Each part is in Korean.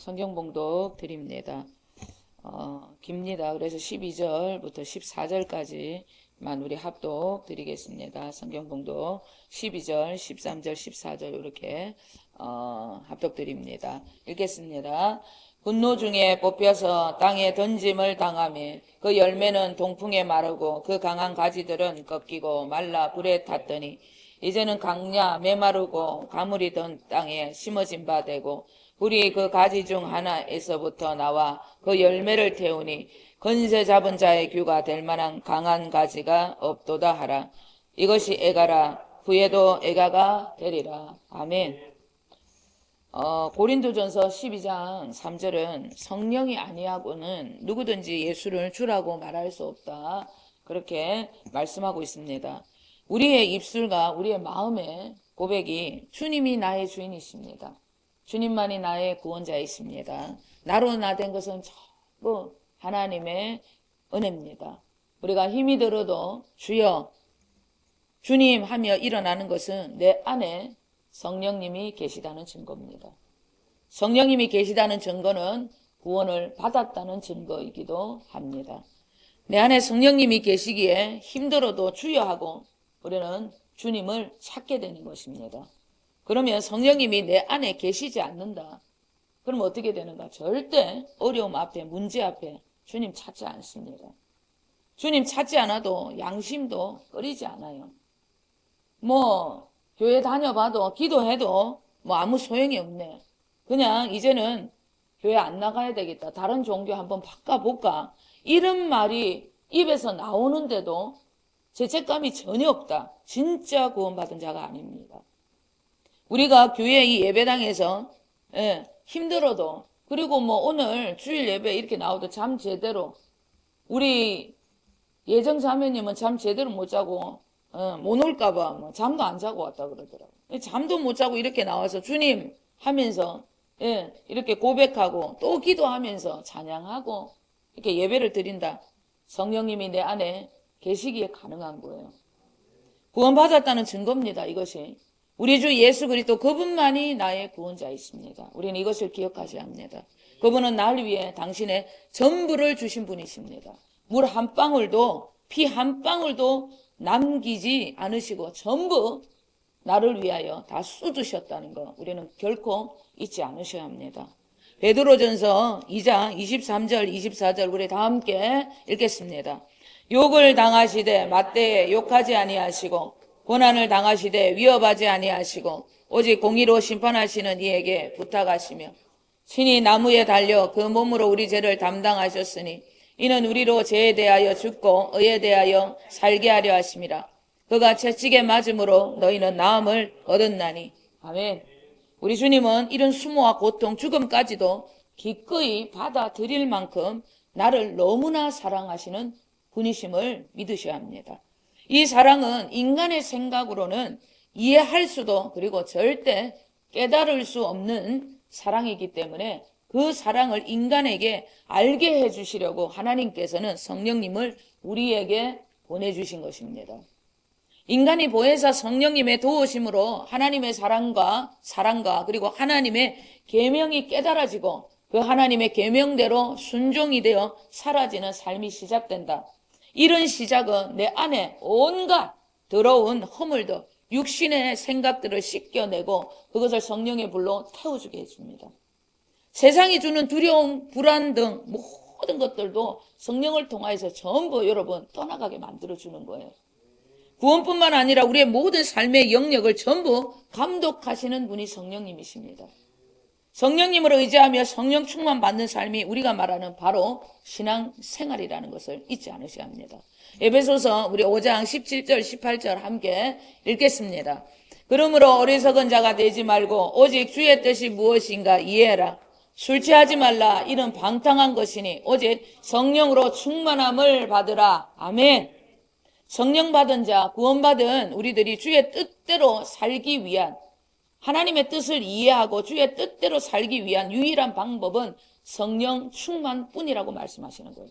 성경 봉독 드립니다. 어, 깁니다. 그래서 12절부터 14절까지만 우리 합독 드리겠습니다. 성경 봉독 12절, 13절, 14절 이렇게 어, 합독 드립니다. 읽겠습니다. 분노 중에 뽑혀서 땅에 던짐을 당하며 그 열매는 동풍에 마르고 그 강한 가지들은 꺾이고 말라 불에 탔더니 이제는 강야 메마르고 가물이 든 땅에 심어진 바 되고 우리 그 가지 중 하나에서부터 나와 그 열매를 태우니 건세 잡은 자의 규가 될 만한 강한 가지가 없도다 하라. 이것이 애가라. 후에도 애가가 되리라. 아멘. 어, 고린도전서 12장 3절은 성령이 아니하고는 누구든지 예수를 주라고 말할 수 없다. 그렇게 말씀하고 있습니다. 우리의 입술과 우리의 마음의 고백이 주님이 나의 주인이십니다. 주님만이 나의 구원자이십니다. 나로 나된 것은 전부 하나님의 은혜입니다. 우리가 힘이 들어도 주여 주님 하며 일어나는 것은 내 안에 성령님이 계시다는 증거입니다. 성령님이 계시다는 증거는 구원을 받았다는 증거이기도 합니다. 내 안에 성령님이 계시기에 힘들어도 주여 하고 우리는 주님을 찾게 되는 것입니다. 그러면 성령님이 내 안에 계시지 않는다. 그럼 어떻게 되는가? 절대 어려움 앞에, 문제 앞에 주님 찾지 않습니다. 주님 찾지 않아도 양심도 끓이지 않아요. 뭐, 교회 다녀봐도, 기도해도 뭐 아무 소용이 없네. 그냥 이제는 교회 안 나가야 되겠다. 다른 종교 한번 바꿔볼까? 이런 말이 입에서 나오는데도 죄책감이 전혀 없다. 진짜 구원받은 자가 아닙니다. 우리가 교회 이 예배당에서 예, 힘들어도 그리고 뭐 오늘 주일 예배 이렇게 나오도 잠 제대로 우리 예정 자매님은 잠 제대로 못 자고 어, 못 올까봐 뭐 잠도 안 자고 왔다 그러더라고. 잠도 못 자고 이렇게 나와서 주님 하면서 예, 이렇게 고백하고 또 기도하면서 찬양하고 이렇게 예배를 드린다. 성령님이 내 안에 계시기에 가능한 거예요. 구원받았다는 증거입니다. 이것이. 우리 주 예수 그리스도 그분만이 나의 구원자이십니다. 우리는 이것을 기억하셔야 합니다. 그분은 날 위해 당신의 전부를 주신 분이십니다. 물 한 방울도 피 한 방울도 남기지 않으시고 전부 나를 위하여 다 쏟으셨다는 거 우리는 결코 잊지 않으셔야 합니다. 베드로전서 2장 23절 24절 우리 다 함께 읽겠습니다. 욕을 당하시되 맞대에 욕하지 아니하시고 고난을 당하시되 위협하지 아니하시고 오직 공의로 심판하시는 이에게 부탁하시며 친히 나무에 달려 그 몸으로 우리 죄를 담당하셨으니 이는 우리로 죄에 대하여 죽고 의에 대하여 살게 하려 하심이라. 그가 채찍에 맞음으로 너희는 나음을 얻었나니. 아멘. 우리 주님은 이런 수모와 고통, 죽음까지도 기꺼이 받아들일 만큼 나를 너무나 사랑하시는 분이심을 믿으셔야 합니다. 이 사랑은 인간의 생각으로는 이해할 수도 그리고 절대 깨달을 수 없는 사랑이기 때문에 그 사랑을 인간에게 알게 해주시려고 하나님께서는 성령님을 우리에게 보내주신 것입니다. 인간이 보혜사 성령님의 도우심으로 하나님의 사랑과 사랑과 그리고 하나님의 계명이 깨달아지고 그 하나님의 계명대로 순종이 되어 사라지는 삶이 시작된다. 이런 시작은 내 안에 온갖 더러운 허물도 육신의 생각들을 씻겨내고 그것을 성령의 불로 태워주게 해줍니다. 세상이 주는 두려움, 불안 등 모든 것들도 성령을 통하여서 전부 여러분 떠나가게 만들어주는 거예요. 구원뿐만 아니라 우리의 모든 삶의 영역을 전부 감독하시는 분이 성령님이십니다. 성령님을 의지하며 성령 충만 받는 삶이 우리가 말하는 바로 신앙 생활이라는 것을 잊지 않으셔야 합니다. 에베소서 우리 5장 17절 18절 함께 읽겠습니다. 그러므로 어리석은 자가 되지 말고 오직 주의 뜻이 무엇인가 이해해라. 술 취하지 말라 이는 방탕한 것이니 오직 성령으로 충만함을 받으라. 아멘. 성령 받은 자, 구원받은 우리들이 주의 뜻대로 살기 위한 하나님의 뜻을 이해하고 주의 뜻대로 살기 위한 유일한 방법은 성령 충만뿐이라고 말씀하시는 거예요.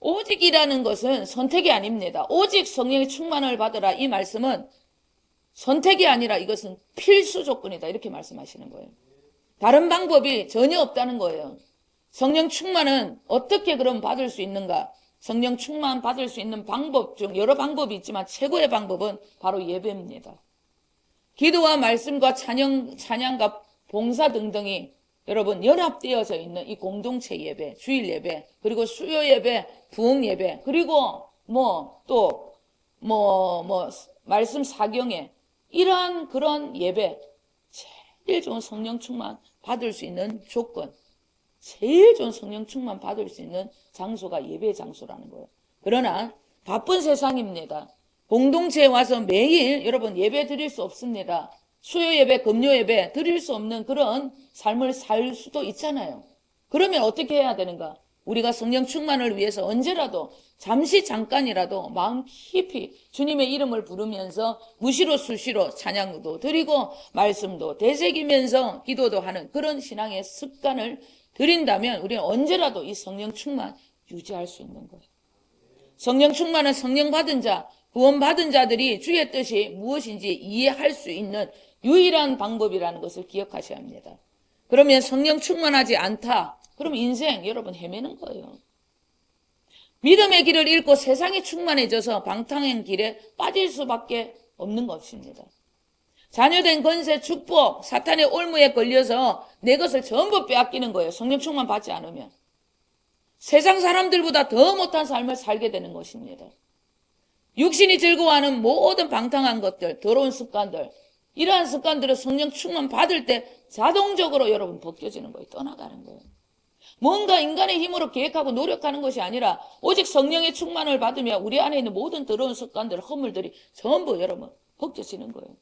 오직이라는 것은 선택이 아닙니다. 오직 성령의 충만을 받으라 이 말씀은 선택이 아니라 이것은 필수 조건이다 이렇게 말씀하시는 거예요. 다른 방법이 전혀 없다는 거예요. 성령 충만은 어떻게 그럼 받을 수 있는가? 성령 충만 받을 수 있는 방법 중 여러 방법이 있지만 최고의 방법은 바로 예배입니다. 기도와 말씀과 찬양, 찬양과 봉사 등등이 여러분 연합되어져 있는 이 공동체 예배, 주일 예배, 그리고 수요 예배, 부흥 예배, 그리고 뭐또뭐뭐 말씀 사경에 이러한 그런 예배 제일 좋은 성령 충만 받을 수 있는 조건 제일 좋은 성령 충만 받을 수 있는 장소가 예배 장소라는 거예요. 그러나 바쁜 세상입니다. 공동체에 와서 매일 여러분 예배 드릴 수 없습니다. 수요 예배, 금요 예배 드릴 수 없는 그런 삶을 살 수도 있잖아요. 그러면 어떻게 해야 되는가? 우리가 성령 충만을 위해서 언제라도 잠시 잠깐이라도 마음 깊이 주님의 이름을 부르면서 무시로 수시로 찬양도 드리고 말씀도 되새기면서 기도도 하는 그런 신앙의 습관을 들인다면 우리는 언제라도 이 성령 충만 유지할 수 있는 거예요. 성령 충만은 성령 받은 자, 구원 받은 자들이 주의 뜻이 무엇인지 이해할 수 있는 유일한 방법이라는 것을 기억하셔야 합니다. 그러면 성령 충만하지 않다. 그럼 인생 여러분 헤매는 거예요. 믿음의 길을 잃고 세상이 충만해져서 방탕한 길에 빠질 수밖에 없는 것입니다. 자녀된 건세, 축복, 사탄의 올무에 걸려서 내 것을 전부 빼앗기는 거예요. 성령 충만 받지 않으면. 세상 사람들보다 더 못한 삶을 살게 되는 것입니다. 육신이 즐거워하는 모든 방탕한 것들, 더러운 습관들, 이러한 습관들을 성령 충만 받을 때 자동적으로 여러분 벗겨지는 거예요. 떠나가는 거예요. 뭔가 인간의 힘으로 계획하고 노력하는 것이 아니라 오직 성령의 충만을 받으면 우리 안에 있는 모든 더러운 습관들, 허물들이 전부 여러분 벗겨지는 거예요.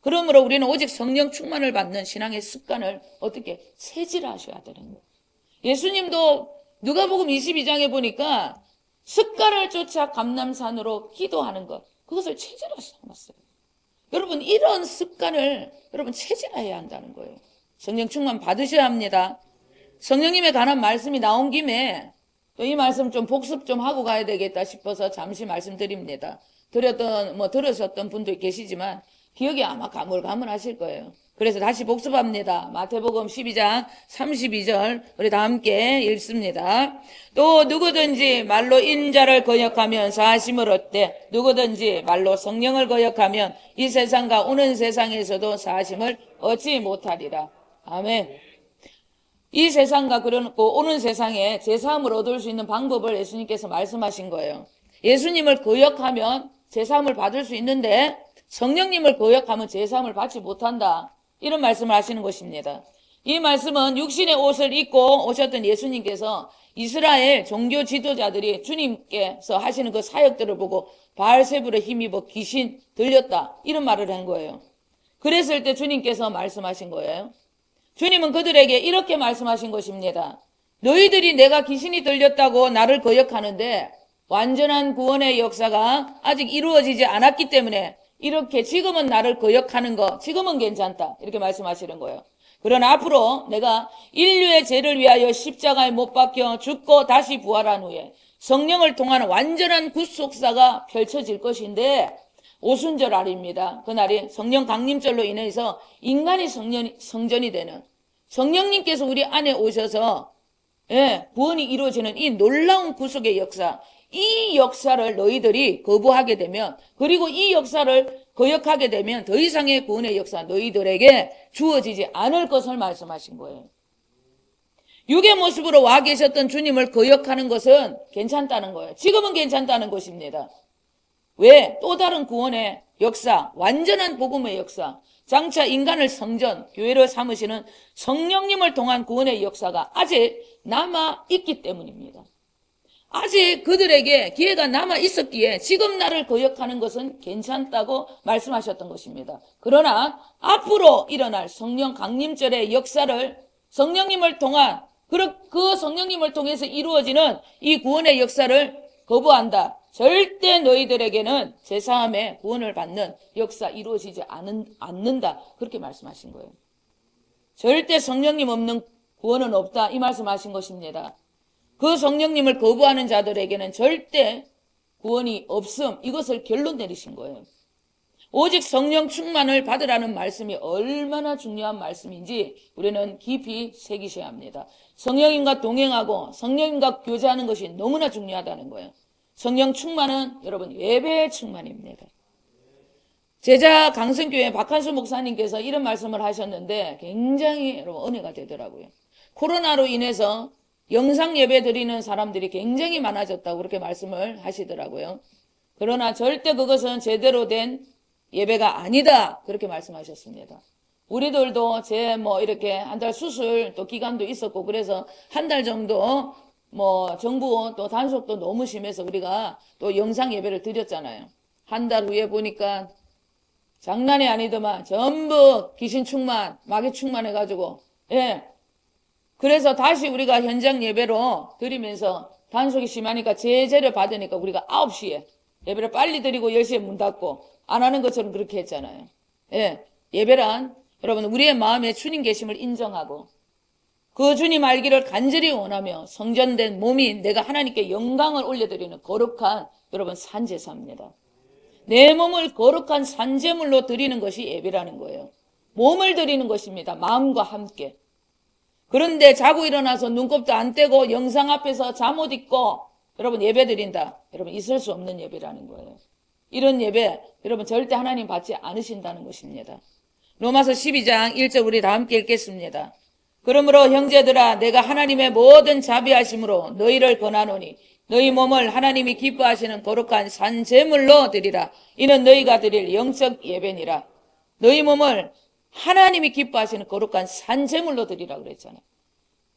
그러므로 우리는 오직 성령 충만을 받는 신앙의 습관을 어떻게 체질하셔야 되는 거예요. 예수님도 누가복음 22장에 보니까 습관을 쫓아 감남산으로 기도하는 것 그것을 체질하셨어요. 여러분 이런 습관을 여러분 체질해야 한다는 거예요. 성령 충만 받으셔야 합니다. 성령님에 관한 말씀이 나온 김에 또 이 말씀 좀 복습 좀 하고 가야 되겠다 싶어서 잠시 말씀드립니다. 들었던 뭐 들으셨던 분도 계시지만 기억이 아마 가물가물하실 거예요. 그래서 다시 복습합니다. 마태복음 12장 32절 우리 다 함께 읽습니다. 또 누구든지 말로 인자를 거역하면 사심을 얻되 누구든지 말로 성령을 거역하면 이 세상과 오는 세상에서도 사심을 얻지 못하리라. 아멘. 이 세상과 그러고 오는 세상에 제사함을 얻을 수 있는 방법을 예수님께서 말씀하신 거예요. 예수님을 거역하면 제사함을 받을 수 있는데 성령님을 거역하면 제사함을 받지 못한다. 이런 말씀을 하시는 것입니다. 이 말씀은 육신의 옷을 입고 오셨던 예수님께서 이스라엘 종교 지도자들이 주님께서 하시는 그 사역들을 보고 바알세불에 힘입어 귀신 들렸다. 이런 말을 한 거예요. 그랬을 때 주님께서 말씀하신 거예요. 주님은 그들에게 이렇게 말씀하신 것입니다. 너희들이 내가 귀신이 들렸다고 나를 거역하는데 완전한 구원의 역사가 아직 이루어지지 않았기 때문에 이렇게 지금은 나를 거역하는 거 지금은 괜찮다 이렇게 말씀하시는 거예요. 그러나 앞으로 내가 인류의 죄를 위하여 십자가에 못 박혀 죽고 다시 부활한 후에 성령을 통한 완전한 구속사가 펼쳐질 것인데 오순절 아닙니다. 그날이 성령 강림절로 인해서 인간이 성년이, 성전이 되는 성령님께서 우리 안에 오셔서 예, 구원이 이루어지는 이 놀라운 구속의 역사, 이 역사를 너희들이 거부하게 되면 그리고 이 역사를 거역하게 되면 더 이상의 구원의 역사 너희들에게 주어지지 않을 것을 말씀하신 거예요. 육의 모습으로 와 계셨던 주님을 거역하는 것은 괜찮다는 거예요. 지금은 괜찮다는 것입니다. 왜? 또 다른 구원의 역사, 완전한 복음의 역사, 장차 인간을 성전, 교회로 삼으시는 성령님을 통한 구원의 역사가 아직 남아 있기 때문입니다. 아직 그들에게 기회가 남아 있었기에 지금 나를 거역하는 것은 괜찮다고 말씀하셨던 것입니다. 그러나 앞으로 일어날 성령 강림절의 역사를 성령님을 통한 그 성령님을 통해서 이루어지는 이 구원의 역사를 거부한다. 절대 너희들에게는 제사함의 구원을 받는 역사 이루어지지 않은, 않는다. 그렇게 말씀하신 거예요. 절대 성령님 없는 구원은 없다. 이 말씀하신 것입니다. 그 성령님을 거부하는 자들에게는 절대 구원이 없음. 이것을 결론 내리신 거예요. 오직 성령 충만을 받으라는 말씀이 얼마나 중요한 말씀인지 우리는 깊이 새기셔야 합니다. 성령님과 동행하고 성령님과 교제하는 것이 너무나 중요하다는 거예요. 성령 충만은 여러분 예배의 충만입니다. 제자 강성교회 박한수 목사님께서 이런 말씀을 하셨는데 굉장히 여러분 은혜가 되더라고요. 코로나로 인해서 영상 예배 드리는 사람들이 굉장히 많아졌다고 그렇게 말씀을 하시더라고요. 그러나 절대 그것은 제대로 된 예배가 아니다. 그렇게 말씀하셨습니다. 우리들도 제 뭐 이렇게 한 달 수술 또 기간도 있었고 그래서 한 달 정도 뭐 정부 또 단속도 너무 심해서 우리가 또 영상 예배를 드렸잖아요. 한 달 후에 보니까 장난이 아니더만 전부 귀신 충만, 마귀 충만해가지고 예. 그래서 다시 우리가 현장 예배로 드리면서 단속이 심하니까 제재를 받으니까 우리가 9시에 예배를 빨리 드리고 10시에 문 닫고 안 하는 것처럼 그렇게 했잖아요. 예. 예배란 여러분 우리의 마음에 주님 계심을 인정하고 그 주님 알기를 간절히 원하며 성전된 몸이 내가 하나님께 영광을 올려드리는 거룩한 여러분 산제사입니다. 내 몸을 거룩한 산제물로 드리는 것이 예배라는 거예요. 몸을 드리는 것입니다. 마음과 함께. 그런데 자고 일어나서 눈곱도 안 떼고 영상 앞에서 잠옷 입고 여러분 예배 드린다. 여러분 있을 수 없는 예배라는 거예요. 이런 예배 여러분 절대 하나님 받지 않으신다는 것입니다. 로마서 12장 1절 우리 다 함께 읽겠습니다. 그러므로 형제들아 내가 하나님의 모든 자비하심으로 너희를 권하노니 너희 몸을 하나님이 기뻐하시는 거룩한 산 제물로 드리라. 이는 너희가 드릴 영적 예배니라. 너희 몸을 하나님이 기뻐하시는 거룩한 산제물로 드리라 그랬잖아요.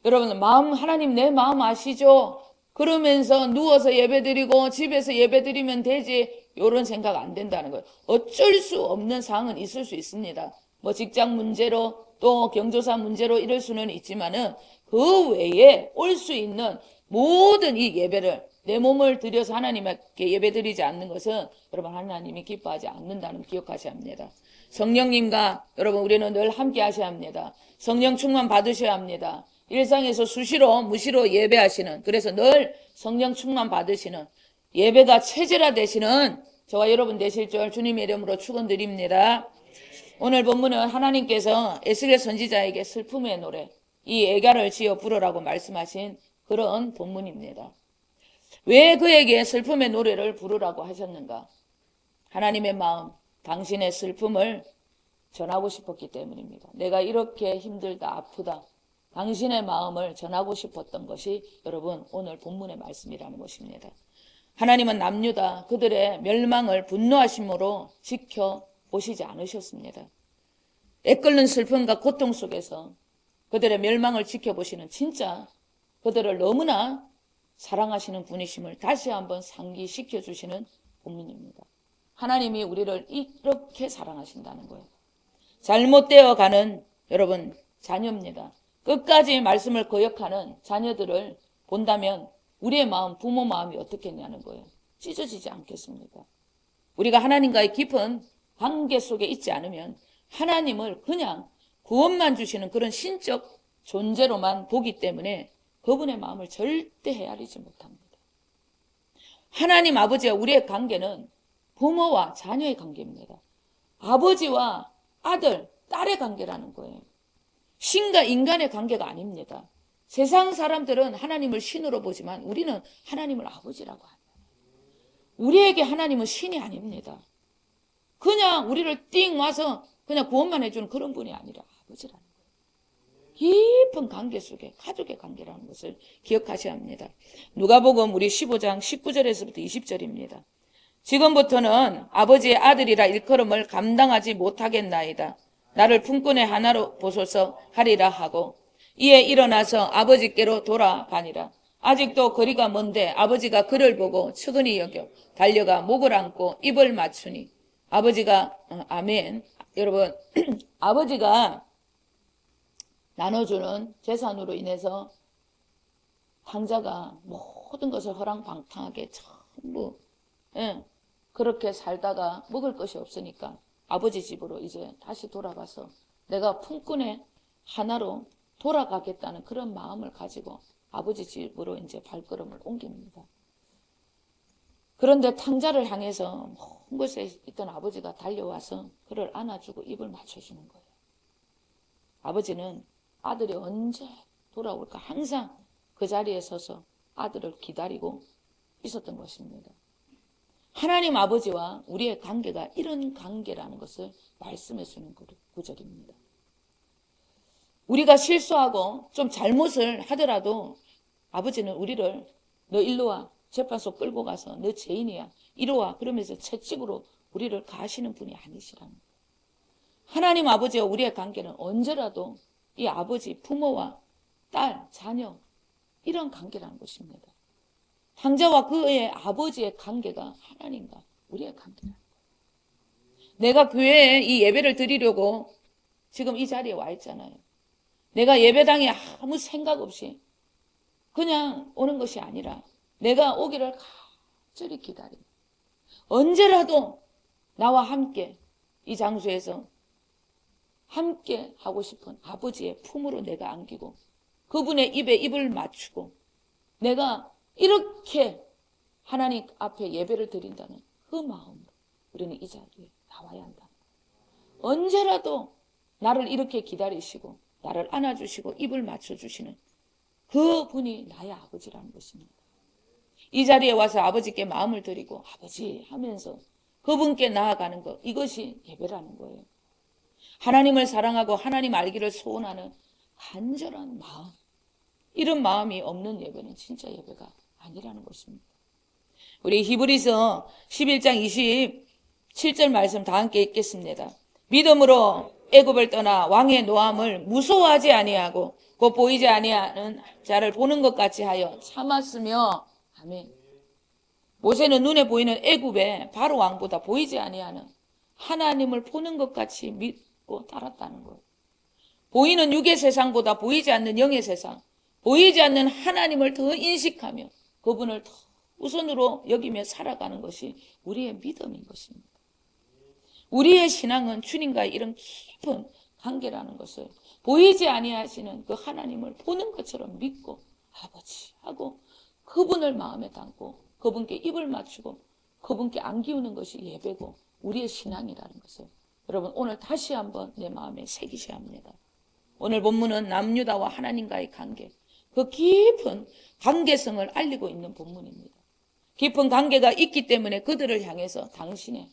여러분 마음 하나님 내 마음 아시죠? 그러면서 누워서 예배드리고 집에서 예배드리면 되지 이런 생각 안 된다는 거예요. 어쩔 수 없는 상황은 있을 수 있습니다. 뭐 직장 문제로 또 경조사 문제로 이럴 수는 있지만은 그 외에 올 수 있는 모든 이 예배를 내 몸을 들여서 하나님께 예배드리지 않는 것은 여러분 하나님이 기뻐하지 않는다는 걸 기억하셔야 합니다. 성령님과 여러분 우리는 늘 함께 하셔야 합니다. 성령 충만 받으셔야 합니다. 일상에서 수시로 무시로 예배하시는 그래서 늘 성령 충만 받으시는 예배가 체질화 되시는 저와 여러분 되실 줄 주님의 이름으로 축원드립니다. 오늘 본문은 하나님께서 에스겔 선지자에게 슬픔의 노래, 이 애가를 지어 부르라고 말씀하신 그런 본문입니다. 왜 그에게 슬픔의 노래를 부르라고 하셨는가? 하나님의 마음, 당신의 슬픔을 전하고 싶었기 때문입니다. 내가 이렇게 힘들다, 아프다. 당신의 마음을 전하고 싶었던 것이 여러분 오늘 본문의 말씀이라는 것입니다. 하나님은 남유다 그들의 멸망을 분노하심으로 지켜 보시지 않으셨습니다. 애끓는 슬픔과 고통 속에서 그들의 멸망을 지켜보시는 진짜 그들을 너무나 사랑하시는 분이심을 다시 한번 상기시켜 주시는 본문입니다. 하나님이 우리를 이렇게 사랑하신다는 거예요. 잘못되어 가는 여러분 자녀입니다. 끝까지 말씀을 거역하는 자녀들을 본다면 우리의 마음, 부모 마음이 어떻겠냐는 거예요. 찢어지지 않겠습니까? 우리가 하나님과의 깊은 관계 속에 있지 않으면 하나님을 그냥 구원만 주시는 그런 신적 존재로만 보기 때문에 그분의 마음을 절대 헤아리지 못합니다. 하나님 아버지와 우리의 관계는 부모와 자녀의 관계입니다. 아버지와 아들, 딸의 관계라는 거예요. 신과 인간의 관계가 아닙니다. 세상 사람들은 하나님을 신으로 보지만 우리는 하나님을 아버지라고 합니다. 우리에게 하나님은 신이 아닙니다. 그냥 우리를 띵 와서 그냥 구원만 해주는 그런 분이 아니라 아버지라는 거예요. 깊은 관계 속에 가족의 관계라는 것을 기억하셔야 합니다. 누가복음 우리 15장 19절에서부터 20절입니다. 지금부터는 아버지의 아들이라 일컬음을 감당하지 못하겠나이다. 나를 품꾼의 하나로 보소서 하리라 하고 이에 일어나서 아버지께로 돌아가니라. 아직도 거리가 먼데 아버지가 그를 보고 측은히 여겨 달려가 목을 안고 입을 맞추니 아버지가 어, 아멘 여러분 아버지가 나눠주는 재산으로 인해서 황자가 모든 것을 허랑방탕하게 전부 예, 그렇게 살다가 먹을 것이 없으니까 아버지 집으로 이제 다시 돌아가서 내가 품꾼의 하나로 돌아가겠다는 그런 마음을 가지고 아버지 집으로 이제 발걸음을 옮깁니다. 그런데 탕자를 향해서 먼 곳에 있던 아버지가 달려와서 그를 안아주고 입을 맞춰주는 거예요. 아버지는 아들이 언제 돌아올까 항상 그 자리에 서서 아들을 기다리고 있었던 것입니다. 하나님 아버지와 우리의 관계가 이런 관계라는 것을 말씀해 주는 구절입니다. 우리가 실수하고 좀 잘못을 하더라도 아버지는 우리를 너 일로 와 재판소 끌고 가서 너 죄인이야 이리 와 그러면서 채찍으로 우리를 가시는 분이 아니시라는 거예요. 하나님 아버지와 우리의 관계는 언제라도 이 아버지 부모와 딸 자녀 이런 관계라는 것입니다. 황자와 그의 아버지의 관계가 하나님과 우리의 거예요. 내가 교회에 이 예배를 드리려고 지금 이 자리에 와 있잖아요. 내가 예배당에 아무 생각 없이 그냥 오는 것이 아니라 내가 오기를 간절히 기다립니다. 언제라도 나와 함께 이 장소에서 함께 하고 싶은 아버지의 품으로 내가 안기고 그분의 입에 입을 맞추고 내가 이렇게 하나님 앞에 예배를 드린다는 그 마음으로 우리는 이 자리에 나와야 한다. 언제라도 나를 이렇게 기다리시고 나를 안아주시고 입을 맞춰주시는 그 분이 나의 아버지라는 것입니다. 이 자리에 와서 아버지께 마음을 드리고 아버지 하면서 그분께 나아가는 것 이것이 예배라는 거예요. 하나님을 사랑하고 하나님 알기를 소원하는 간절한 마음 이런 마음이 없는 예배는 진짜 예배가 아니라는 것입니다. 우리 히브리서 11장 27절 말씀 다 함께 읽겠습니다. 믿음으로 애굽을 떠나 왕의 노함을 무서워하지 아니하고 곧 보이지 아니하는 자를 보는 것 같이 하여 참았으며 아멘. 모세는 눈에 보이는 애굽의 바로 왕보다 보이지 아니하는 하나님을 보는 것 같이 믿고 따랐다는 거예요. 보이는 육의 세상보다 보이지 않는 영의 세상, 보이지 않는 하나님을 더 인식하며 그분을 더 우선으로 여기며 살아가는 것이 우리의 믿음인 것입니다. 우리의 신앙은 주님과의 이런 깊은 관계라는 것을 보이지 아니하시는 그 하나님을 보는 것처럼 믿고 아버지 하고 그분을 마음에 담고 그분께 입을 맞추고 그분께 안기우는 것이 예배고 우리의 신앙이라는 것을 여러분 오늘 다시 한번 내 마음에 새기셔야 합니다. 오늘 본문은 남유다와 하나님과의 관계 그 깊은 관계성을 알리고 있는 본문입니다. 깊은 관계가 있기 때문에 그들을 향해서 당신의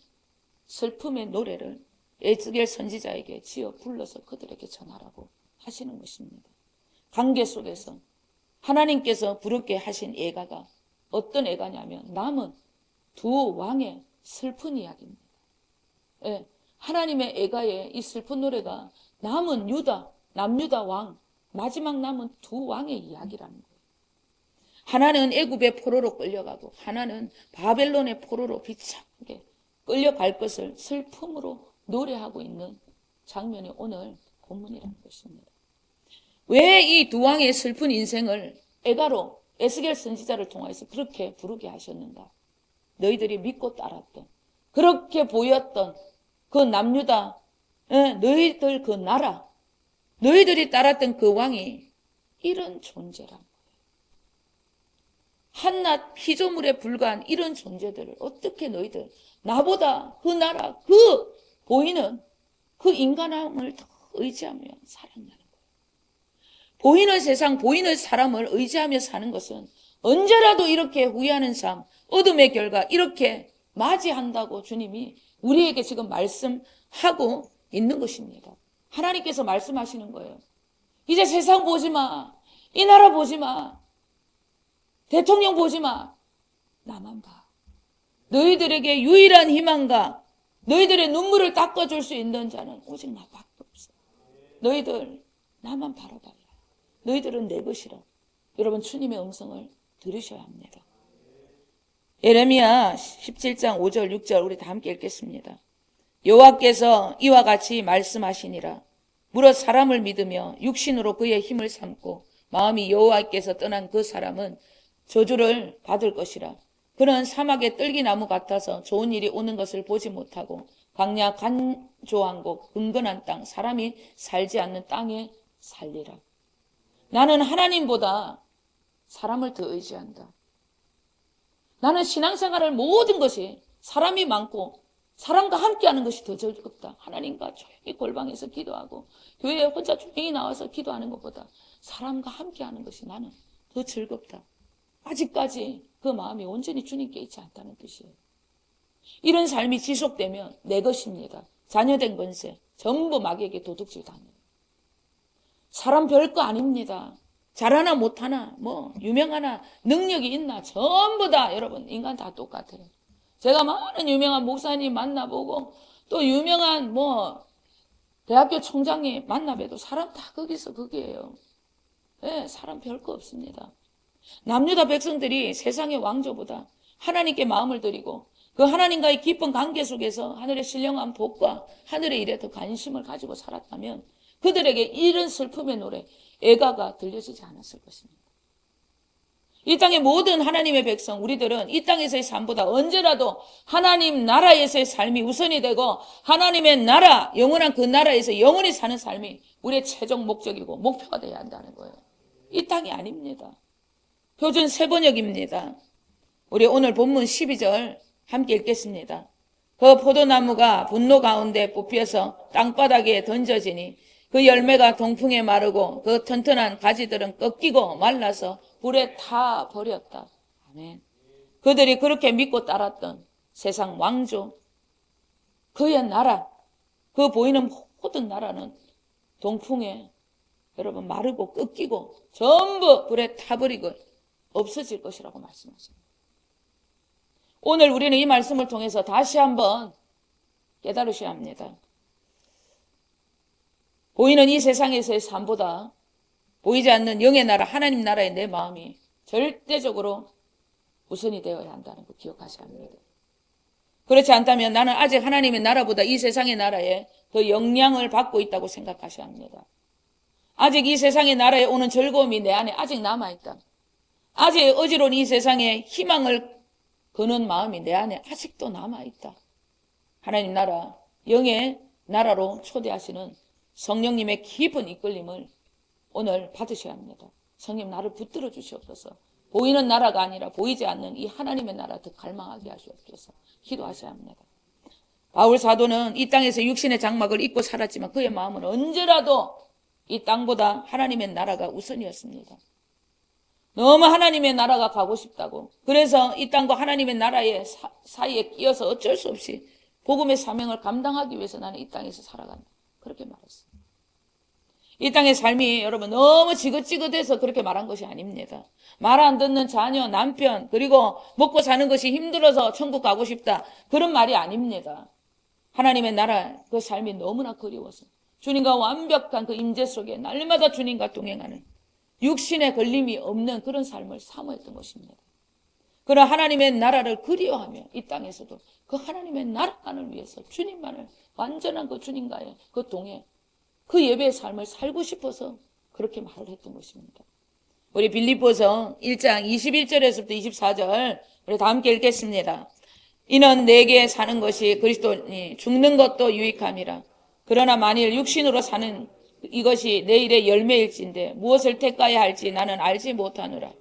슬픔의 노래를 에스겔 선지자에게 지어 불러서 그들에게 전하라고 하시는 것입니다. 관계 속에서 하나님께서 부르게 하신 애가가 어떤 애가냐면 남은 두 왕의 슬픈 이야기입니다. 예, 하나님의 애가의 이 슬픈 노래가 남은 유다, 남유다 왕, 마지막 남은 두 왕의 거예요. 하나는 애굽의 포로로 끌려가고 하나는 바벨론의 포로로 비참하게 끌려갈 것을 슬픔으로 노래하고 있는 장면이 오늘 본문이라는 것입니다. 왜 이 두 왕의 슬픈 인생을 애가로 에스겔 선지자를 통해서 그렇게 부르게 하셨는가? 너희들이 믿고 따랐던 그렇게 보였던 그 남유다 예, 너희들 그 나라 너희들이 따랐던 그 왕이 이런 거예요. 한낱 피조물에 불과한 이런 존재들을 어떻게 너희들 나보다 그 나라 그 보이는 그 인간함을 더 의지하며 살았냐는 거예요. 보이는 세상, 보이는 사람을 의지하며 사는 것은 언제라도 이렇게 후회하는 삶, 어둠의 결과 이렇게 맞이한다고 주님이 우리에게 지금 말씀하고 있는 것입니다. 하나님께서 말씀하시는 거예요. 이제 세상 보지 마. 이 나라 보지 마. 대통령 보지 마. 나만 봐. 너희들에게 유일한 희망과 너희들의 눈물을 닦아줄 수 있는 자는 오직 나밖에 없어. 너희들 나만 바라봐라. 너희들은 내 것이라. 여러분 주님의 음성을 들으셔야 합니다. 예레미야 17장 5절 6절 우리 다 함께 읽겠습니다. 여호와께서 이와 같이 말씀하시니라. 무릇 사람을 믿으며 육신으로 그의 힘을 삼고 마음이 여호와께서 떠난 그 사람은 저주를 받을 것이라. 그는 사막의 뜰기나무 같아서 좋은 일이 오는 것을 보지 못하고 광야 간조한 곳 근근한 땅 사람이 살지 않는 땅에 살리라. 나는 하나님보다 사람을 더 의지한다. 나는 신앙생활을 모든 것이 사람이 많고 사람과 함께하는 것이 더 즐겁다. 하나님과 조용히 골방에서 기도하고 교회에 혼자 조용히 나와서 기도하는 것보다 사람과 함께하는 것이 나는 더 즐겁다. 아직까지 그 마음이 온전히 주님께 있지 않다는 뜻이에요. 이런 삶이 지속되면 내 것입니다. 자녀된 건세 전부 마귀에게 도둑질 당해요. 사람 별거 아닙니다. 잘하나 못하나 뭐 유명하나 능력이 있나 전부 다 여러분 인간 다 똑같아요. 제가 많은 유명한 목사님 만나보고 또 유명한 뭐 대학교 총장이 만나봬도 사람 다 거기서 거기에요. 예, 사람 별거 없습니다. 남유다 백성들이 세상의 왕조보다 하나님께 마음을 드리고 그 하나님과의 깊은 관계 속에서 하늘의 신령한 복과 하늘의 일에 더 관심을 가지고 살았다면 그들에게 이런 슬픔의 노래, 애가가 들려지지 않았을 것입니다. 이 땅의 모든 하나님의 백성, 우리들은 이 땅에서의 삶보다 언제라도 하나님 나라에서의 삶이 우선이 되고 하나님의 나라, 영원한 그 나라에서 영원히 사는 삶이 우리의 최종 목적이고 목표가 되어야 한다는 거예요. 이 땅이 아닙니다. 표준 세번역입니다. 우리 오늘 본문 12절 함께 읽겠습니다. 그 포도나무가 분노 가운데 뽑혀서 땅바닥에 던져지니 그 열매가 동풍에 마르고 그 튼튼한 가지들은 꺾이고 말라서 불에 타 버렸다. 아멘. 그들이 그렇게 믿고 따랐던 세상 왕조, 그의 나라, 그 보이는 모든 나라는 동풍에 여러분 마르고 꺾이고 전부 불에 타버리고 없어질 것이라고 말씀하십니다. 오늘 우리는 이 말씀을 통해서 다시 한번 깨달으셔야 합니다. 보이는 이 세상에서의 삶보다 보이지 않는 영의 나라, 하나님 나라의 내 마음이 절대적으로 우선이 되어야 한다는 걸 기억하셔야 합니다. 그렇지 않다면 나는 아직 하나님의 나라보다 이 세상의 나라에 더 영향을 받고 있다고 생각하셔야 합니다. 아직 이 세상의 나라에 오는 즐거움이 내 안에 아직 남아있다. 아직 어지러운 이 세상에 희망을 거는 마음이 내 안에 아직도 남아있다. 하나님 나라, 영의 나라로 초대하시는 성령님의 깊은 이끌림을 오늘 받으셔야 합니다. 성령 나를 붙들어 주시옵소서. 보이는 나라가 아니라 보이지 않는 이 하나님의 나라 더 갈망하게 하시옵소서. 기도하셔야 합니다. 바울 사도는 이 땅에서 육신의 장막을 입고 살았지만 그의 마음은 언제라도 이 땅보다 하나님의 나라가 우선이었습니다. 너무 하나님의 나라가 가고 싶다고. 그래서 이 땅과 하나님의 나라의 사, 이에 끼어서 어쩔 수 없이 복음의 사명을 감당하기 위해서 나는 이 땅에서 살아간다. 그렇게 말했어요. 이 땅의 삶이 여러분 너무 지긋지긋해서 그렇게 말한 것이 아닙니다. 말 안 듣는 자녀, 남편, 그리고 먹고 사는 것이 힘들어서 천국 가고 싶다. 그런 말이 아닙니다. 하나님의 나라, 그 삶이 너무나 그리워서 주님과 완벽한 그 임재 속에 날마다 주님과 동행하는 육신의 걸림이 없는 그런 삶을 사모했던 것입니다. 그런 하나님의 나라를 그리워하며 이 땅에서도 그 하나님의 나라만을 위해서 주님만을 완전한 그 주님과의 그 동행, 그 예배의 삶을 살고 싶어서 그렇게 말을 했던 것입니다. 우리 빌립보서 1장 21절에서부터 24절 우리 다 함께 읽겠습니다. 이는 내게 사는 것이 그리스도니 죽는 것도 유익함이라. 그러나 만일 육신으로 사는 이것이 내일의 열매일진데 무엇을 택가야 할지 나는 알지 못하노라.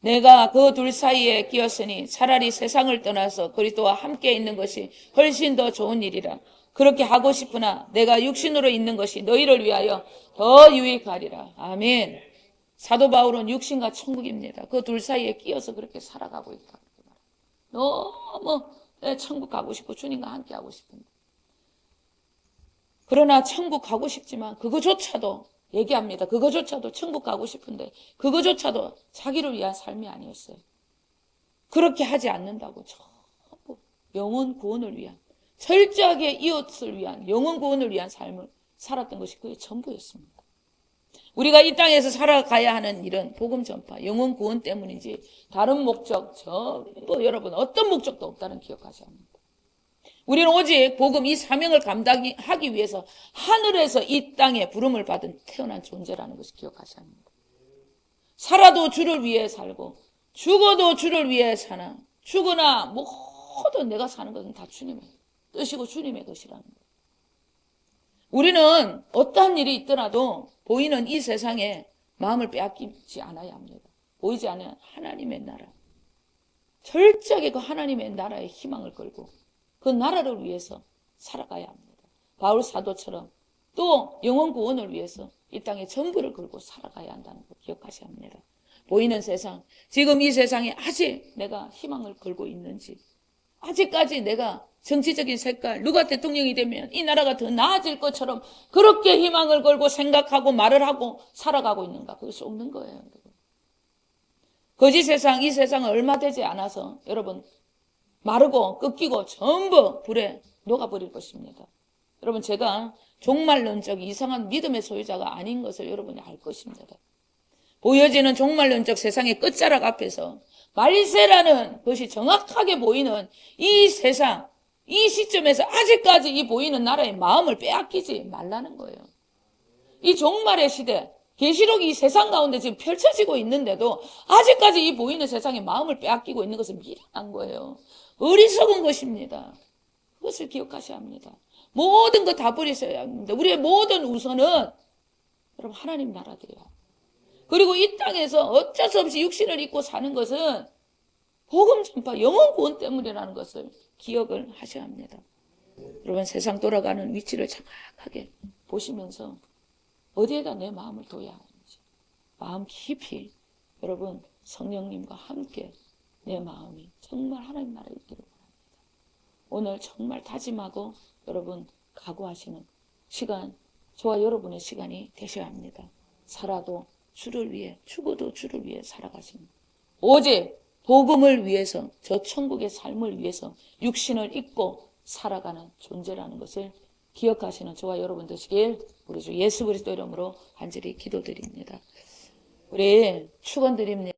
내가 그 둘 사이에 끼었으니 차라리 세상을 떠나서 그리스도와 함께 있는 것이 훨씬 더 좋은 일이라. 그렇게 하고 싶으나 내가 육신으로 있는 것이 너희를 위하여 더 유익하리라. 아멘. 사도 바울은 육신과 천국입니다. 그 둘 사이에 끼어서 그렇게 살아가고 있다. 너무 천국 가고 싶고 주님과 함께 하고 싶은데. 그러나 천국 가고 싶지만 그거조차도 얘기합니다. 그거조차도 천국 가고 싶은데 그거조차도 자기를 위한 삶이 아니었어요. 그렇게 하지 않는다고 전부 영혼 구원을 위한 철저하게 이웃을 위한 영혼 구원을 위한 삶을 살았던 것이 그의 전부였습니다. 우리가 이 땅에서 살아가야 하는 일은 복음 전파, 영혼 구원 때문이지 다른 목적 전부 여러분 어떤 목적도 없다는 기억하셔야 합니다. 우리는 오직 복음 이 사명을 감당하기 위해서 하늘에서 이 땅에 부름을 받은 태어난 존재라는 것을 기억하셔야 합니다. 살아도 주를 위해 살고 죽어도 주를 위해 사나 죽으나 모든 내가 사는 것은 다 주님의 뜻이고 주님의 거예요. 우리는 어떠한 일이 있더라도 보이는 이 세상에 마음을 빼앗기지 않아야 합니다. 보이지 않는 하나님의 나라. 철저하게 그 하나님의 나라의 희망을 걸고 그 나라를 위해서 살아가야 합니다. 바울 사도처럼 또 영원 구원을 위해서 이 땅에 전부를 걸고 살아가야 한다는 거 기억하셔야 합니다. 보이는 세상, 지금 이 세상에 아직 내가 희망을 걸고 있는지, 아직까지 내가 정치적인 색깔, 누가 대통령이 되면 이 나라가 더 나아질 것처럼 그렇게 희망을 걸고 생각하고 말을 하고 살아가고 있는가? 그것이 없는 거예요. 거짓 세상, 이 세상은 얼마 되지 않아서 여러분 마르고 꺾이고 전부 불에 녹아버릴 것입니다. 여러분 제가 종말론적 이상한 믿음의 소유자가 아닌 것을 여러분이 알 것입니다. 보여지는 종말론적 세상의 끝자락 앞에서 말세라는 것이 정확하게 보이는 이 세상, 이 시점에서 아직까지 이 보이는 나라의 마음을 빼앗기지 말라는 거예요. 이 종말의 시대, 계시록이 이 세상 가운데 지금 펼쳐지고 있는데도 아직까지 이 보이는 세상의 마음을 빼앗기고 있는 것은 미련한 거예요. 어리석은 것입니다. 그것을 기억하셔야 합니다. 모든 거 다 버리셔야 합니다. 우리의 모든 우선은 여러분 하나님 나라들이요. 그리고 이 땅에서 어쩔 수 없이 육신을 입고 사는 것은 복음 전파, 영혼 구원 때문이라는 것을 기억을 하셔야 합니다. 여러분 세상 돌아가는 위치를 정확하게 보시면서 어디에다 내 마음을 둬야 하는지 마음 깊이 여러분 성령님과 함께 내 마음이 정말 하나님 나라에 있기를 바랍니다. 오늘 정말 다짐하고 여러분 각오하시는 시간 저와 여러분의 시간이 되셔야 합니다. 살아도 주를 위해 죽어도 주를 위해 살아가시는 오직 복음을 위해서 저 천국의 삶을 위해서 육신을 입고 살아가는 존재라는 것을 기억하시는 저와 여러분 되시길 우리 주 예수 그리스도 이름으로 간절히 기도드립니다. 우리 축원드립니다.